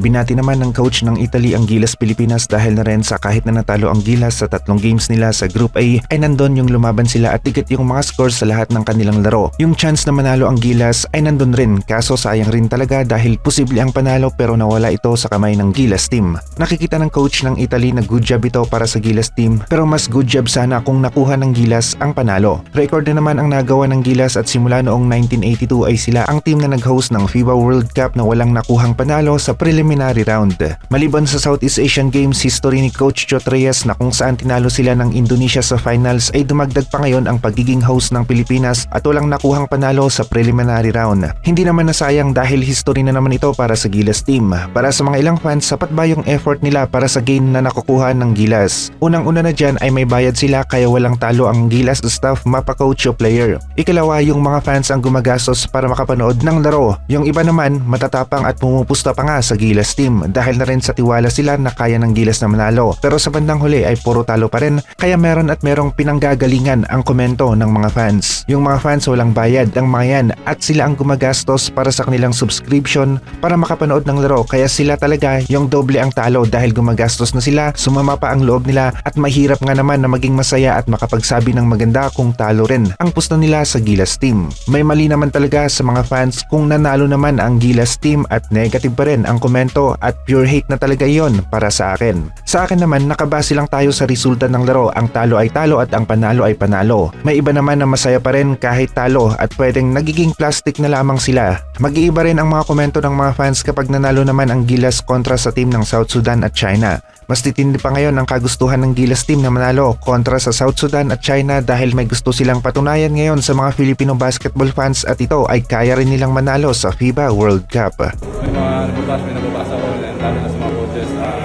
Binati naman ng coach ng Italy ang Gilas Pilipinas dahil na rin sa kahit na natalo ang Gilas sa tatlong games nila sa Group A ay nandun yung lumaban sila at ticket yung mga scores sa lahat ng kanilang laro. Yung chance na manalo ang Gilas ay nandun rin kaso sayang rin talaga dahil posible ang panalo pero nawala ito sa kamay ng Gilas team. Nakikita ng coach ng Italy na good job ito para sa Gilas team pero mas good job sana kung nakuha ng Gilas ang panalo. Record na naman ang nagawa ng Gilas at simula noong 1982 ay sila ang team na nag-host ng FIBA World Cup na walang nakuhang panalo sa preliminary round. Maliban sa Southeast Asian Games history ni Coach Jot Reyes na kung saan tinalo sila ng Indonesia sa finals ay dumagdag pa ngayon ang pagiging host ng Pilipinas at walang nakuhang panalo sa preliminary round. Hindi naman nasayang dahil history na naman ito para sa Gilas team. Para sa mga ilang fans, sapat ba yung effort nila para sa gain na nakukuha ng Gilas? Unang-una na dyan ay may bayad sila kaya walang talo ang Gilas staff, mapa-coach o player. Ikalawa, yung mga fans ang gumagastos para makapanood ng laro. Yung iba naman, matatapang at pumupusta pa nga sa Gilas team dahil na rin sa tiwala sila na kaya ng Gilas na manalo. Pero sa bandang huli ay puro talo pa rin kaya meron at merong pinanggagalingan ang komento ng mga fans. Yung mga fans walang bayad ang mga yan at sila ang gumagastos para sa kanilang subscription para makapanood ng laro kaya sila talaga yung doble ang talo dahil gumagastos na sila, sumama pa ang loob nila at mahirap nga naman na maging masaya at makapagsabi ng maganda kung talo rin ang pusto nila sa Gilas team. May mali naman talaga sa mga fans kung nanalo naman ang Gilas team at negative pa rin ang komento at pure hate na talaga yon para sa akin. Sa akin naman nakabase lang tayo sa resulta ng laro, ang talo ay talo at ang panalo ay panalo. May iba naman na masaya pa rin kahit talo at pwedeng nagiging plastic na lamang sila. Mag-iiba rin ang mga komento ng mga fans kapag nanalo naman ang Gilas kontra sa team ng South Sudan at China. Mas titindi pa ngayon ang kagustuhan ng Gilas team na manalo kontra sa South Sudan at China dahil may gusto silang patunayan ngayon sa mga Filipino basketball fans at ito ay kaya rin nilang manalo sa FIBA World Cup. May mga nababasa, may nababasa ko and lalo na sa mga coaches, ah,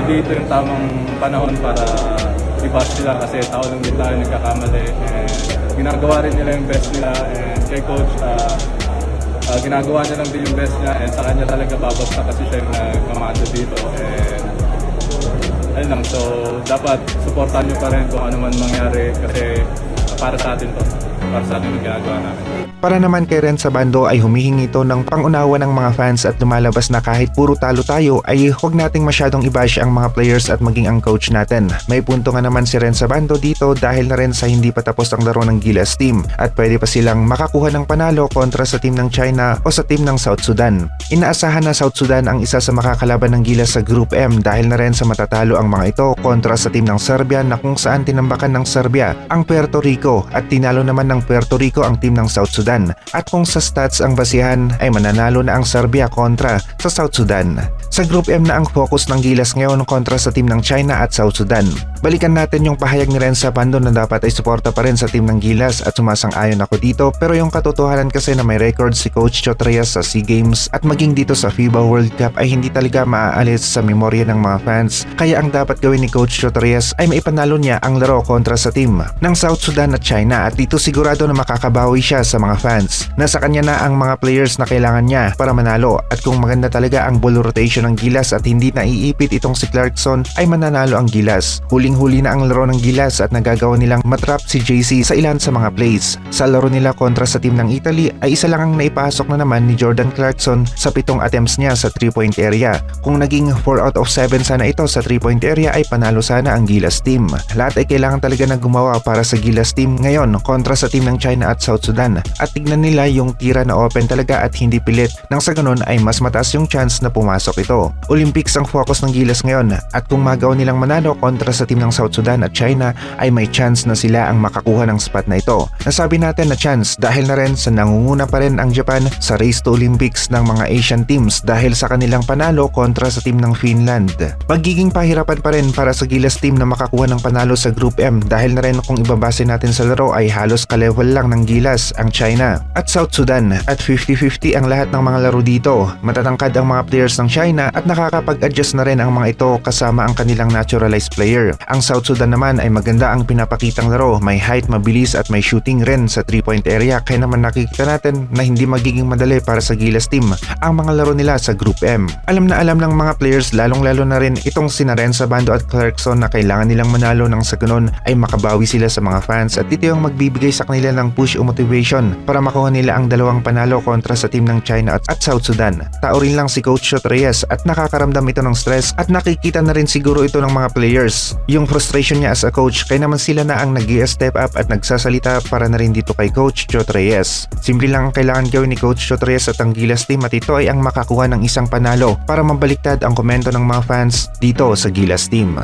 hindi ito yung tamang panahon para i-bash sila kasi tao lang din tayo nagkakamali and ginagawa rin nila yung best nila and kay coach, ah, ah, ginagawa niya lang din yung best niya and sa kanya talaga babagsak kasi siya yung nagmamando dito and ayun lang, so dapat supportan nyo pa rin kung ano man mangyari kasi para sa atin to, para sa yung ginagawa namin. Para naman kay Ren Sabando ay humihingi ito ng pangunawa ng mga fans at lumalabas na kahit puro talo tayo ay huwag nating masyadong ibash ang mga players at maging ang coach natin. May punto nga naman si Ren Sabando dito dahil na rin sa hindi pa tapos ang laro ng Gilas team at pwede pa silang makakuha ng panalo kontra sa team ng China o sa team ng South Sudan. Inaasahan na South Sudan ang isa sa makakalaban ng Gilas sa Group M dahil na rin sa matatalo ang mga ito kontra sa team ng Serbia na kung saan tinambakan ng Serbia ang Puerto Rico at tinalo naman ng Puerto Rico ang team ng South Sudan. At kung sa stats ang basihan ay mananalo na ang Serbia kontra sa South Sudan. Sa Group M na ang focus ng Gilas ngayon kontra sa team ng China at South Sudan. Balikan natin yung pahayag ni Renza Pando na dapat ay suporta pa rin sa team ng Gilas at sumasang-ayon ako dito pero yung katotohanan kasi na may record si Coach Chot Reyes sa SEA Games at maging dito sa FIBA World Cup ay hindi talaga maaalis sa memorya ng mga fans kaya ang dapat gawin ni Coach Chot Reyes ay maipanalo niya ang laro kontra sa team ng South Sudan at China at dito sigurado na makakabawi siya sa mga fans. Nasa kanya na ang mga players na kailangan niya para manalo at kung maganda talaga ang ball rotation ng Gilas at hindi naiipit itong si Clarkson ay mananalo ang Gilas. Huling-huli na ang laro ng Gilas at nagagawa nilang matrap si JC sa ilan sa mga plays. Sa laro nila kontra sa team ng Italy ay isa lang ang naipasok na naman ni Jordan Clarkson sa pitong attempts niya sa 3-point area. Kung naging 4 out of 7 sana ito sa 3-point area ay panalo sana ang Gilas team. Lahat ay kailangan talaga na gumawa para sa Gilas team ngayon kontra sa team ng China at South Sudan at tignan nila yung tira na open talaga at hindi pilit nang sa ganun ay mas mataas yung chance na pumasok ito. Olympics ang focus ng Gilas ngayon at kung magaw nilang manalo kontra sa team ng South Sudan at China ay may chance na sila ang makakuha ng spot na ito. Nasabi natin na chance dahil na rin sa nangunguna pa rin ang Japan sa race to Olympics ng mga Asian teams dahil sa kanilang panalo kontra sa team ng Finland. Magiging pahirapan pa rin para sa Gilas team na makakuha ng panalo sa Group M dahil na rin kung ibabase natin sa laro ay halos ka-level lang ng Gilas ang China at South Sudan at 50-50 ang lahat ng mga laro dito. Matatangkad ang mga players ng China at nakakapag-adjust na rin ang mga ito kasama ang kanilang naturalized player. Ang South Sudan naman ay maganda ang pinapakitang laro, may height, mabilis at may shooting rin sa 3-point area kaya naman nakikita natin na hindi magiging madali para sa Gilas team ang mga laro nila sa Group M. Alam na alam ng mga players lalong lalo na rin itong sina Renza Bando at Clarkson na kailangan nilang manalo ng sa ganun ay makabawi sila sa mga fans at ito yung magbibigay sa kanila ng push o motivation para makuha nila ang dalawang panalo kontra sa team ng China at, at South Sudan. Tao rin lang si Coach Shot Reyes at nakakaramdam ito ng stress at nakikita na rin siguro ito ng mga players. Yung frustration niya as a coach kaya naman sila na ang nag step up at nagsasalita para na rin dito kay Coach Chot Reyes. Simple lang ang kailangan gawin ni Coach Chot Reyes at ang Gilas team at ito ay ang makakuha ng isang panalo para mabaliktad ang komento ng mga fans dito sa Gilas team.